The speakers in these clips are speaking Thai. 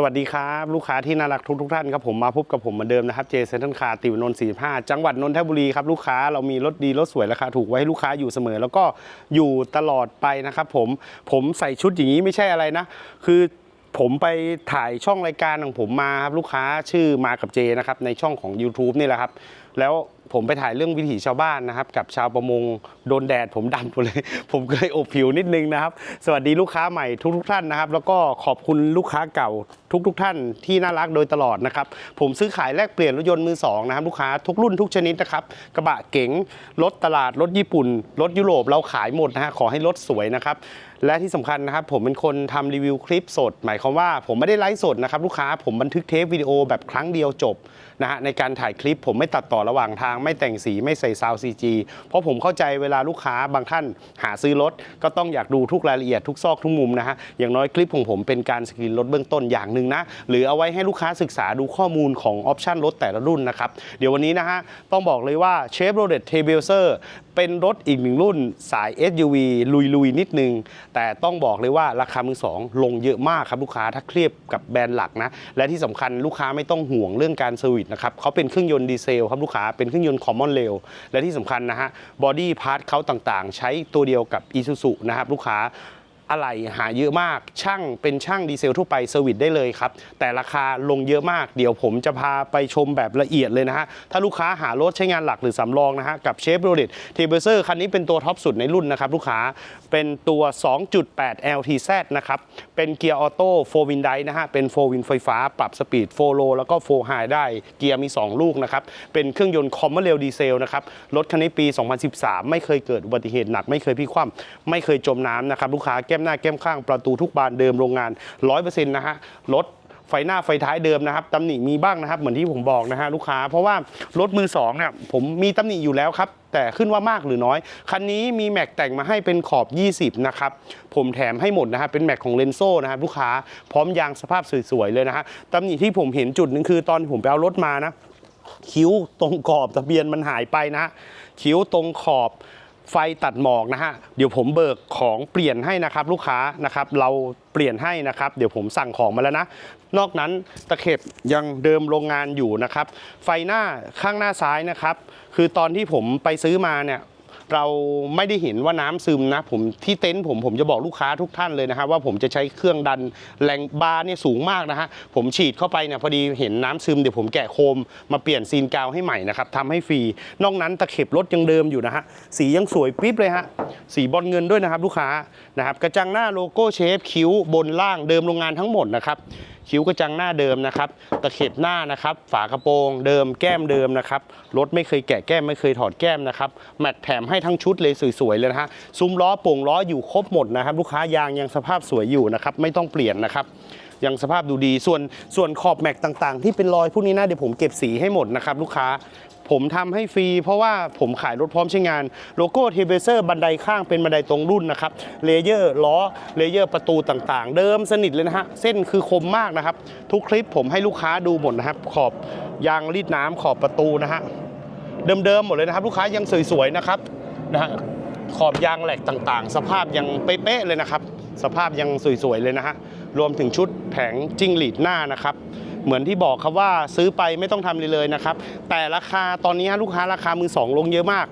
สวัสดีครับ ลูกค้าที่น่ารักทุกทุกท่านครับผมมาพบกับผมเหมือนเดิมนะครับเจเซนทันคาติวนนท์45 จังหวัดนนทบุรีครับลูกค้าเรามีรถดีรถสวยราคาถูกไว้ให้ลูกค้าอยู่เสมอ แล้วก็อยู่ตลอดไปนะครับผมผมใส่ชุดอย่างนี้ไม่ใช่อะไรนะ คือผมไปถ่ายช่องรายการของผมมาครับลูกค้าชื่อมากับเจนะครับในช่องของ YouTube นี่แหละครับ แล้ว ผมไปถ่ายเรื่องวิถีชาวบ้านนะครับ กับชาวประมงโดนแดดผมดำหมดเลย ผมเคยอบผิวนิดนึงนะครับ สวัสดีลูกค้าใหม่ทุกทุกท่านนะครับ แล้วก็ขอบคุณลูกค้าเก่าทุกทุกท่านที่น่ารักโดยตลอดนะครับ ผมซื้อขายแลกเปลี่ยนรถยนต์มือสองนะครับลูกค้าทุกรุ่นทุกชนิดนะครับกระบะเก๋งรถตลาดรถญี่ปุ่นรถยุโรปเราขายหมดนะฮะขอให้รถสวยนะครับ และที่สำคัญนะครับผมเป็นคนทำรีวิวคลิปสด หมายความว่าผมไม่ได้ไลฟ์สดนะครับลูกค้าผมบันทึกเทปวิดีโอแบบครั้งเดียวจบนะฮะในการถ่ายคลิปผมไม่ตัดต่อระหว่างทางไม่แต่งสีไม่ใส่ซาวซีจีเพราะผมเข้าใจเวลาลูกค้าบางท่านหาซื้อรถก็ต้องอยากดูทุกรายละเอียดทุกซอกทุกมุมนะฮะอย่างน้อยคลิปของผมเป็นการสกรีนรถเบื้องต้นอย่างหนึ่งนะหรือเอาไว้ให้ลูกค้าศึกษาดูข้อมูลของออปชันรถแต่ละรุ่นนะครับเดี๋ยววันนี้นะฮะต้องบอกเลยว่า Chevrolet Trailblazer เป็นรถอีกหนึ่งรุ่นสาย SUV ลุยๆนิดนึง แต่ต้องบอกเลยว่าราคามือสองลงเยอะมากครับลูกค้าถ้าเทียบกับแบรนด์หลักนะ และที่สำคัญลูกค้าไม่ต้องห่วงเรื่องการเซอร์วิสนะครับเขาเป็นเครื่องยนต์ดีเซลครับลูกค้าเป็นเครื่องยนต์คอมมอนเรลและที่สำคัญนะฮะบอดี้พาร์ทเขาต่างๆ ใช้ตัวเดียวกับ Isuzu นะครับลูกค้า อะไรหาเยอะมาก ช่างเป็นช่างดีเซลทั่วไปเซอร์วิสได้เลยครับ แต่ราคาลงเยอะมาก เดี๋ยวผมจะพาไปชมแบบละเอียดเลยนะฮะ ถ้าลูกค้าหารถใช้งานหลักหรือสำรองนะฮะ กับเชฟโรเลตเทเบอร์เซอร์คันนี้เป็นตัวท็อปสุดในรุ่นนะครับ ลูกค้าเป็นตัว 2.8 LTZ นะครับ เป็นเกียร์ออโต้4วินไดนะฮะ เป็น4วินไฟฟ้า ปรับสปีด4โลแล้วก็4ไฮได้เกียร์มี 2 ลูกนะครับเป็นเครื่องยนต์คอมเมอร์เรลดีเซลนะครับรถคันนี้ปี 2013 ไม่เคยเกิดอุบัติเหตุหนักไม่เคยพิคว่ำไม่เคยจมน้ำนะครับลูกค้าแก้มหน้าแก้มข้างประตูทุกบานเดิมโรงงาน 100%นะฮะรถไฟหน้าไฟท้ายเดิมนะครับตำหนิมีบ้างนะครับเหมือนที่ผมบอกนะฮะลูกค้า เพราะว่ารถมือสองเนี่ยผมมีตำหนิอยู่แล้วครับ แต่ขึ้นว่ามากหรือน้อย คันนี้มีแม็กแต่งมาให้เป็นขอบ 20 นะครับ ผมแถมให้หมดนะฮะเป็นแม็กของเลนโซ่นะครับลูกค้าพร้อมยางสภาพสวยๆเลยนะฮะตำหนิที่ผมเห็นจุดหนึงคือตอนผมไปเอารถมานะคิ้วตรงขอบทะเบียนมันหายไปนะ คิ้วตรงขอบ ไฟตัดหมอกนะฮะเดี๋ยวผมเบิกของเปลี่ยนให้นะครับลูกค้านะครับเราเปลี่ยนให้นะครับ เดี๋ยวผมสั่งของมาแล้วนะ นอกนั้นตะเข็บยังเดิมโรงงานอยู่นะครับ ไฟหน้าข้างหน้าซ้ายนะครับ คือตอนที่ผมไปซื้อมาเนี่ย เราไม่ได้เห็นว่าน้ำซึมนะผมที่เต็นท์ผมผมจะบอกลูกค้าทุกท่านเลยนะครับว่าผมจะใช้เครื่องดันแรงบาร์เนี่ยสูงมากนะฮะผมฉีดเข้าไปเนี่ยพอดีเห็นน้ำซึมเดี๋ยวผมแกะโคมมาเปลี่ยนซีนกาวให้ใหม่นะครับทำให้ฟรีนอกนั้นตะเข็บรถยังเดิมอยู่นะฮะสียังสวยปิ๊บเลยฮะสีบอลเงินด้วยนะครับลูกค้านะครับกระจังหน้าโลโก้เชฟคิ้วบนล่างเดิมโรงงานทั้งหมดนะครับ คิ้วกระจังหน้าเดิมนะครับตะเข็บหน้านะครับ ฝากระโปรงเดิมแก้มเดิมนะครับรถไม่เคยแกะแก้มไม่เคยถอดแก้มนะครับแมตต์แถมให้ทั้งชุดเลยสวยๆเลยนะฮะซุ้มล้อโป่งล้ออยู่ครบหมดนะครับ ลูกค้ายางยังสภาพสวยอยู่นะครับไม่ต้องเปลี่ยนนะครับ ยังสภาพดูดีส่วนส่วนขอบแม็กต่างๆ ที่เป็นรอยพวกนี้นะเดี๋ยวผมเก็บสีให้หมดนะครับลูกค้าผมทำให้ฟรีเพราะว่าผมขายรถพร้อมใช้งานโลโก้เทเบเซอร์บันไดข้างเป็นบันไดตรงรุ่นนะครับเลเยอร์ล้อเลเยอร์ประตูต่างๆ เดิมสนิทเลยนะฮะเส้นคือคมมากนะครับ ทุกคลิปผมให้ลูกค้าดูหมดนะครับ ขอบยางรีดน้ำขอบประตูนะฮะเดิมๆหมดเลยนะครับ ลูกค้ายังสวยๆนะครับนะฮะขอบยางแหลกต่างๆ สภาพยังเป๊ะๆเลยนะครับ สภาพยังสวยๆเลยนะฮะ รวมถึงชุดแผงจิ้งหรีดหน้านะครับ เหมือนที่บอกครับว่าซื้อไปไม่ต้องทำเลยเลยนะครับ แต่ราคาตอนนี้ลูกค้าราคามือสองลงเยอะมาก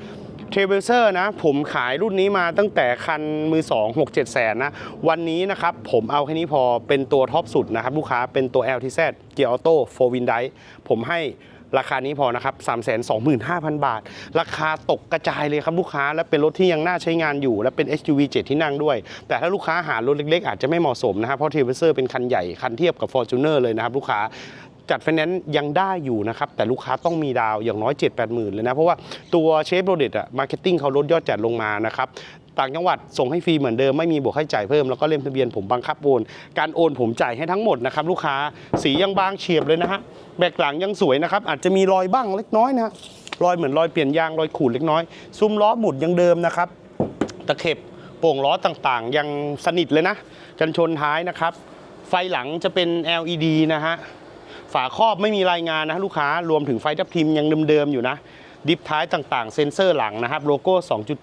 เทเบลเซอร์นะผมขายรุ่นนี้มาตั้งแต่คันมือ2 6 7แสนนะ วันนี้นะครับผมเอาแค่นี้พอเป็นตัวท็อปสุดนะครับ ลูกค้าเป็นตัว LTZ เกียร์ออโต้4วินไดผมให้ ราคานี้พอนะครับ 3 2 5 0 0 0 บาท ราคาตกกระจายเลยครับลูกค้า และเป็นรถที่ยังน่าใช้งานอยู่ และเป็น SUV 7 ที่นั่งด้วย แต่ถ้าลูกค้าหารถเล็กๆ อาจจะไม่เหมาะสมนะครับ เพราะเทเบลเซอร์เป็นคันใหญ่ คันเทียบกับ Fortuner เลยนะครับลูกค้าจัดไฟแนนซ์ยังได้อยู่นะครับ แต่ลูกค้าต้องมีดาวอย่างน้อย 7 8หมื่นเลยนะ เพราะว่าตัวเชฟโรเดตอะมาร์เก็ตติ้งเขาลดยอดจัดลงมานะครับ ต่างจังหวัดส่งให้ฟรีเหมือนเดิมไม่มีบวกค่าใช้จ่ายเพิ่มแล้วก็เล่มทะเบียนผมบังคับโอนการโอนผมจ่ายให้ทั้งหมดนะครับลูกค้าสียังบางเฉียบเลยนะฮะแบกหลังยังสวยนะครับอาจจะมีรอยบ้างเล็กน้อยนะฮะรอยเหมือนรอยเปลี่ยนยางรอยขูดเล็กน้อย ซุ้มล้อหมุดยังเดิมนะครับตะเข็บโป่งล้อต่างๆ ยังสนิทเลยนะกันชนท้ายนะครับ ไฟหลังจะเป็น LED นะฮะฝาครอบไม่มีรายงานนะลูกค้ารวมถึงไฟทับทิมยังเดิมๆอยู่นะ ดิฟท้ายต่างๆ เซ็นเซอร์หลังนะครับ โลโก้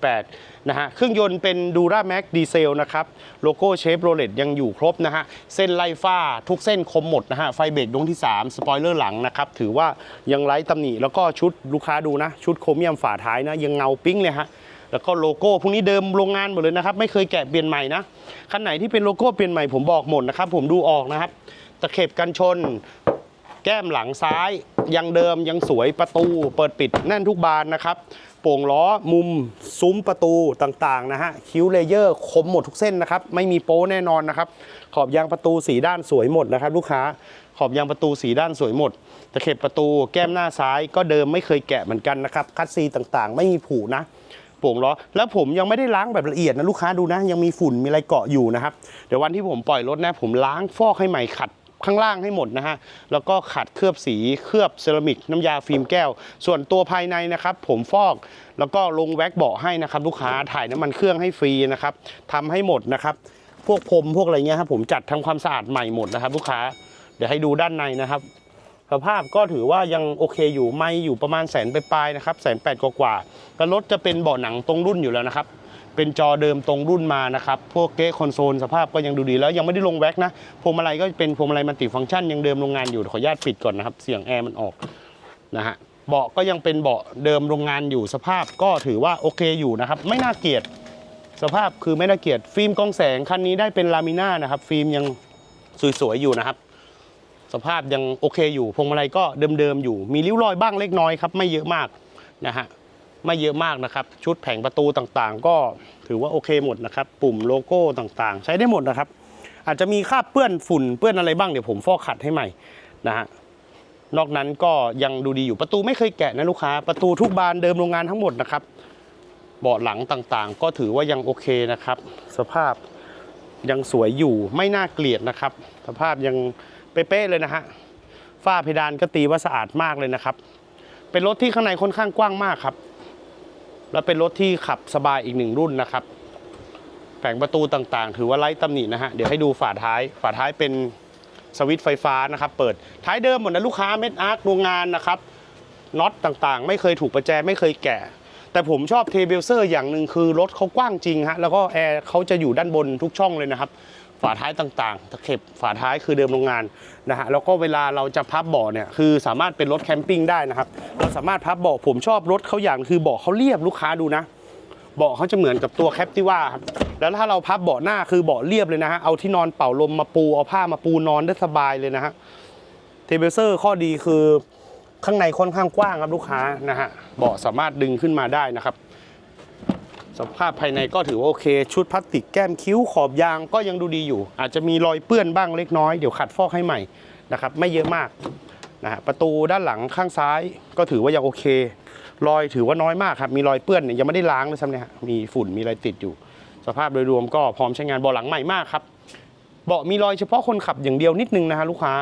2.8 นะฮะ เครื่องยนต์เป็นดูราแม็กดีเซลนะครับ โลโก้เชฟโรเลตยังอยู่ครบนะฮะ เส้นไล่ฟ้าทุกเส้นคมหมดนะฮะ ไฟเบรกดวงที่ 3 สปอยเลอร์หลังนะครับ ถือว่ายังไร้ตำหนิ แล้วก็ชุดลูกค้าดูนะ ชุดโครเมียมฝาท้ายนะ ยังเงาปิ้งเลยฮะแล้วก็โลโก้พวกนี้เดิมโรงงานหมดเลยนะครับ ไม่เคยแกะเปลี่ยนใหม่นะคันไหนที่เป็นโลโก้เปลี่ยนใหม่ผมบอกหมดนะครับ ผมดูออกนะครับตะเข็บกันชน แก้มหลังซ้ายยังเดิมยังสวยประตู เปิดปิดแน่นทุกบานนะครับ โป่งล้อมุมซุ้มประตูต่างๆนะฮะคิ้วเลเยอร์คมหมดทุกเส้นนะครับ ไม่มีโป้แน่นอนนะครับ ขอบยางประตูสีด้านสวยหมดนะครับ ลูกค้าขอบยางประตูสีด้านสวยหมดตะเข็บประตูแก้มหน้าซ้ายก็เดิมไม่เคยแกะเหมือนกันนะครับ คัดซีต่างๆ ไม่มีผุนะโป่งล้อแล้วผมยังไม่ได้ล้างแบบละเอียดนะลูกค้าดูนะ ยังมีฝุ่นมีอะไรเกาะอยู่นะครับ เดี๋ยววันที่ผมปล่อยรถนะ ผมล้างฟอกให้ใหม่ขัด ข้างล่างให้หมดนะฮะ แล้วก็ขัดเคลือบสีเคลือบเซรามิกน้ำยาฟิล์มแก้ว ส่วนตัวภายในนะครับผมฟอกแล้วก็ลงแว็กเบาะให้นะครับลูกค้าถ่ายน้ำมันเครื่องให้ฟรีนะครับทำให้หมดนะครับพวกพรมพวกอะไรเงี้ยครับผมจัดทำความสะอาดใหม่หมดนะครับ ลูกค้าเดี๋ยวให้ดูด้านในนะครับสภาพก็ถือว่ายังโอเคอยู่ไม่อยู่ประมาณแสนปลายๆนะครับแสนแปดกว่าๆแล้วรถจะเป็นเบาะหนังตรงรุ่นอยู่แล้วนะครับ เป็นจอเดิมตรงรุ่นมานะครับ พวกเก๊คอนโซลสภาพก็ยังดูดีแล้วยังไม่ได้ลงแว็กนะพวงมาลัยก็เป็นพวงมาลัยมัลติฟังก์ชันยังเดิมโรงงานอยู่ขออนุญาตปิดก่อนนะครับ เสียงแอร์มันออกนะฮะเบาะก็ยังเป็นเบาะเดิมโรงงานอยู่สภาพก็ถือว่าโอเคอยู่นะครับ ไม่น่าเกลียดสภาพคือไม่น่าเกลียดฟิล์มกล้องแสงคันนี้ได้เป็นลามิน่านะครับ ฟิล์มยังสวยๆอยู่นะครับ สภาพยังโอเคอยู่พวงมาลัยก็เดิมๆอยู่ มีริ้วรอยบ้างเล็กน้อยครับ ไม่เยอะมากนะฮะ ไม่เยอะมากนะครับ ชุดแผงประตูต่างๆ ก็ถือว่าโอเคหมดนะครับ ปุ่มโลโก้ต่างๆ ใช้ได้หมดนะครับ อาจจะมีคราบเปื้อนฝุ่นเปื้อนอะไรบ้างเดี๋ยวผมฟอกขัดให้ใหม่นะฮะนอกนั้นก็ยังดูดีอยู่ประตูไม่เคยแกะนะลูกค้า ประตูทุกบานเดิมโรงงานทั้งหมดนะครับเบาะหลังต่างๆ ก็ถือว่ายังโอเคนะครับ สภาพยังสวยอยู่ไม่น่าเกลียดนะครับ สภาพยังเป๊ะๆเลยนะฮะฝ้าเพดานก็ตีว่าสะอาดมากเลยนะครับ เป็นรถที่ข้างในค่อนข้างกว้างมากครับ แล้วเป็นรถที่ขับสบายอีกหนึ่งรุ่นนะครับแผงประตูต่างๆ ถือว่าไร้ตำหนินะฮะเดี๋ยวให้ดูฝาท้าย ฝาท้ายเป็นสวิตช์ไฟฟ้านะครับ เปิดท้ายเดิมหมดนะลูกค้าเม็ดอาร์คโรงงานนะครับน็อตต่างๆ ไม่เคยถูกประแจไม่เคยแกะ แต่ผมชอบเทเบลเซอร์อย่างหนึ่งคือรถเขากว้างจริงฮะแล้วก็แอร์เขาจะอยู่ด้านบนทุกช่องเลยนะครับ ฝาท้ายต่างๆตะเข็บฝาท้ายคือเดิมโรงงานนะฮะแล้วก็เวลาเราจะพับเบาะเนี่ยคือสามารถเป็นรถแคมปิ้งได้นะครับเราสามารถพับเบาะผมชอบรถเขาอย่างคือเบาะเขาเรียบลูกค้าดูนะเบาะเขาจะเหมือนกับตัวแคปติว่าครับแล้วถ้าเราพับเบาะหน้าคือเบาะเรียบเลยนะฮะเอาที่นอนเป่าลมมาปูเอาผ้ามาปูนอนได้สบายเลยนะฮะเทเบลเซอร์ข้อดีคือข้างในค่อนข้างกว้างครับลูกค้านะฮะเบาะสามารถดึงขึ้นมาได้นะครับ สภาพภายในก็ถือว่าโอเค ชุดพลาสติกแก้มคิ้วขอบยางก็ยังดูดีอยู่ อาจจะมีรอยเปื้อนบ้างเล็กน้อยเดี๋ยวขัดฟอกให้ใหม่นะครับไม่เยอะมากนะฮะประตูด้านหลังข้างซ้ายก็ถือว่ายังโอเค รอยถือว่าน้อยมากครับมีรอยเปื้อนเนี่ยยังไม่ได้ล้างเลยซ้ำเนี่ยฮะมีฝุ่นมีอะไรติดอยู่ สภาพโดยรวมก็พร้อมใช้งานเบาะหลังใหม่มากครับเบาะมีรอยเฉพาะคนขับอย่างเดียวนิดนึงนะฮะลูกค้า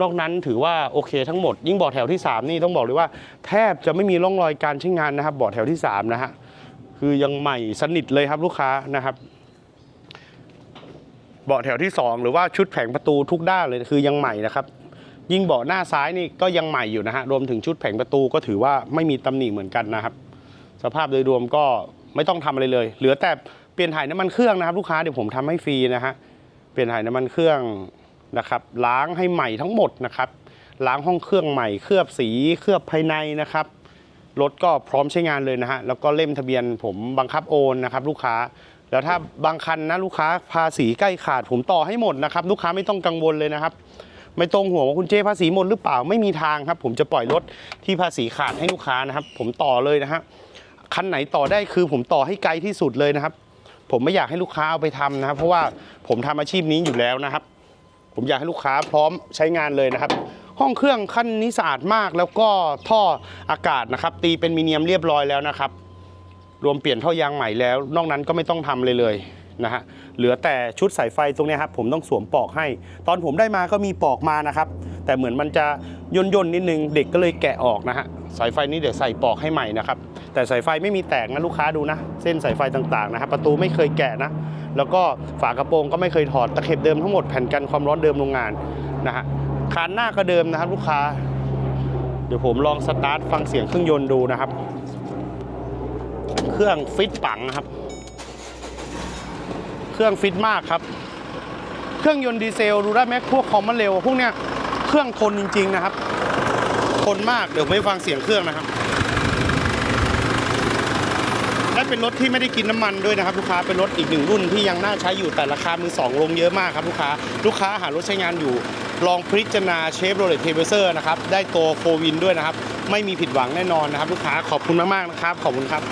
นอกนั้นถือว่าโอเคทั้งหมด ยิ่งเบาะแถวที่ 3 นี่ต้องบอกเลยว่า แทบจะไม่มีร่องรอยการใช้งานนะครับเบาะแถวที่3นะฮะ คือยังใหม่สนิทเลยครับลูกค้านะครับเบาะแถวที่ 2 หรือว่าชุดแผงประตูทุกด้านเลยคือยังใหม่นะครับ ยิ่งเบาะหน้าซ้ายนี่ก็ยังใหม่อยู่นะฮะรวมถึงชุดแผงประตูก็ถือว่าไม่มีตำหนิเหมือนกันนะครับ สภาพโดยรวมก็ไม่ต้องทำอะไรเลย เหลือแต่เปลี่ยนถ่ายน้ำมันเครื่องนะครับ ลูกค้าเดี๋ยวผมทำให้ฟรีนะฮะเปลี่ยนถ่ายน้ำมันเครื่องนะครับล้างให้ใหม่ทั้งหมดนะครับล้างห้องเครื่องใหม่เคลือบสีเคลือบภายในนะครับ รถก็พร้อมใช้งานเลยนะฮะแล้วก็เล่มทะเบียนผมบังคับโอนนะครับลูกค้า แล้วถ้าบางคันนะลูกค้าภาษีใกล้ขาดผมต่อให้หมดนะครับลูกค้าไม่ต้องกังวลเลยนะครับ ไม่ต้องห่วงว่าคุณเจภาษีหมดหรือเปล่าไม่มีทางครับ ผมจะปล่อยรถที่ภาษีขาดให้ลูกค้านะครับ ผมต่อเลยนะฮะคันไหนต่อได้คือผมต่อให้ไกลที่สุดเลยนะครับ ผมไม่อยากให้ลูกค้าเอาไปทำนะครับ เพราะว่าผมทำอาชีพนี้อยู่แล้วนะครับ ผมอยากให้ลูกค้าพร้อมใช้งานเลยนะครับ ห้องเครื่องคันนี้สะอาดมาก แล้วก็ท่ออากาศนะครับ ตีเป็นมิเนียมเรียบร้อยแล้วนะครับ รวมเปลี่ยนท่อยางใหม่แล้ว นอกนั้นก็ไม่ต้องทำเลยเลยนะฮะเหลือแต่ชุดสายไฟตรงนี้ครับผมต้องสวมปลอกให้ ตอนผมได้มาก็มีปลอกมานะครับ แต่เหมือนมันจะย่นย่นๆนิดนึงเด็กก็เลยแกะออกนะฮะสายไฟนี้เดี๋ยวใส่ปลอกให้ใหม่นะครับ แต่สายไฟไม่มีแตกนะลูกค้าดูนะ เส้นสายไฟต่างๆนะครับ ประตูไม่เคยแกะนะ แล้วก็ฝากระโปรงก็ไม่เคยถอดตะเข็บเดิมทั้งหมดแผ่นกันความร้อนเดิมโรงงานนะฮะ คานหน้าก็เดิมนะครับลูกค้า เดี๋ยวผมลองสตาร์ทฟังเสียงเครื่องยนต์ดูนะครับ เครื่องฟิตปังนะครับ เครื่องฟิตมากครับ เครื่องยนต์ดีเซลดูได้ไหมพวกคอมมันเร็วพวกเนี้ยเครื่องทนจริง ๆนะครับ ทนมากเดี๋ยวไม่ฟังเสียงเครื่องนะครับและเป็นรถที่ไม่ได้กินน้ำมันด้วยนะครับ ลูกค้าเป็นรถอีกหนึ่งรุ่นที่ยังน่าใช้อยู่แต่ราคามือสองลงเยอะมากครับลูกค้า ลูกค้าหารถใช้งานอยู่ ลองพิจารณาเชฟโรเลตเทเบเซอร์นะครับ ได้ตัวโฟวินด้วยนะครับ ไม่มีผิดหวังแน่นอนนะครับ ลูกค้าขอบคุณมากๆนะครับ ขอบคุณครับ